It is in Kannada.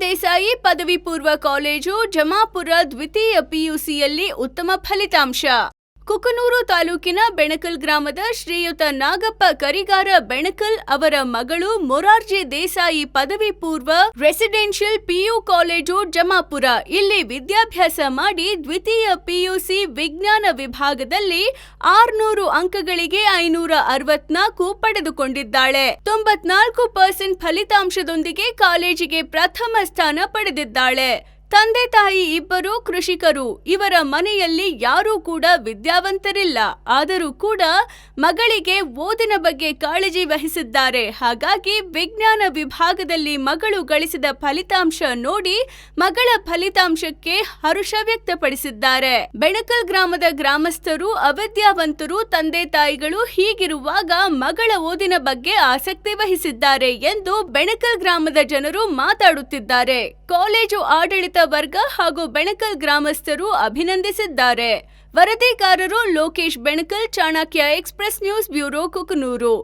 ದೇಸಾಯಿ ಪದವಿ ಪೂರ್ವ ಕಾಲೇಜು ಜಮಾಪುರ ದ್ವಿತೀಯ ಪಿಯುಸಿಯಲ್ಲಿ ಉತ್ತಮ ಫಲಿತಾಂಶ. ಕುಕನೂರು ತಾಲೂಕಿನ ಬೆಣಕಲ್ ಗ್ರಾಮದ ಶ್ರೀಯುತ ನಾಗಪ್ಪ ಕರಿಗಾರ ಬೆಣಕಲ್ ಅವರ ಮಗಳು ಮೊರಾರ್ಜಿ ದೇಸಾಯಿ ಪದವಿ ಪೂರ್ವ ರೆಸಿಡೆನ್ಷಿಯಲ್ ಪಿಯು ಕಾಲೇಜು ಜಮಾಪುರ. ಇಲ್ಲಿ ವಿದ್ಯಾಭ್ಯಾಸ ಮಾಡಿ ದ್ವಿತೀಯ ಪಿಯುಸಿ ವಿಜ್ಞಾನ ವಿಭಾಗದಲ್ಲಿ ಆರ್ನೂರು ಅಂಕಗಳಿಗೆ ಐನೂರ ಅರವತ್ನಾಲ್ಕು ಪಡೆದುಕೊಂಡಿದ್ದಾಳೆ. ತೊಂಬತ್ನಾಲ್ಕು ಪರ್ಸೆಂಟ್ ಫಲಿತಾಂಶದೊಂದಿಗೆ ಕಾಲೇಜಿಗೆ ಪ್ರಥಮ ಸ್ಥಾನ ಪಡೆದಿದ್ದಾಳೆ. ತಂದೆ ತಾಯಿ ಇಬ್ಬರೂ ಕೃಷಿಕರು. ಇವರ ಮನೆಯಲ್ಲಿ ಯಾರೂ ಕೂಡ ವಿದ್ಯಾವಂತರಿಲ್ಲ. ಆದರೂ ಕೂಡ ಮಗಳಿಗೆ ಓದಿನ ಬಗ್ಗೆ ಕಾಳಜಿ ವಹಿಸಿದ್ದಾರೆ. ಹಾಗಾಗಿ ವಿಜ್ಞಾನ ವಿಭಾಗದಲ್ಲಿ ಮಗಳು ಗಳಿಸಿದ ಫಲಿತಾಂಶ ನೋಡಿ ಮಗಳ ಫಲಿತಾಂಶಕ್ಕೆ ಹರುಷ ವ್ಯಕ್ತಪಡಿಸಿದ್ದಾರೆ. ಬೆಣಕಲ್ ಗ್ರಾಮದ ಗ್ರಾಮಸ್ಥರು, ಅವಿದ್ಯಾವಂತರು ತಂದೆ ತಾಯಿಗಳು ಹೀಗಿರುವಾಗ ಮಗಳ ಓದಿನ ಬಗ್ಗೆ ಆಸಕ್ತಿ ವಹಿಸಿದ್ದಾರೆ ಎಂದು ಬೆಣಕಲ್ ಗ್ರಾಮದ ಜನರು ಮಾತಾಡುತ್ತಿದ್ದಾರೆ. ಕಾಲೇಜು ಆಡಳಿತ ವರ್ಗ ಹಾಗೂ ಬೆಣಕಲ್ ಗ್ರಾಮಸ್ಥರು ಅಭಿನಂದಿಸಿದ್ದಾರೆ. ವರದಿಗಾರರು Lokesh Benakal, Chanakya express news bureau, Kukanur.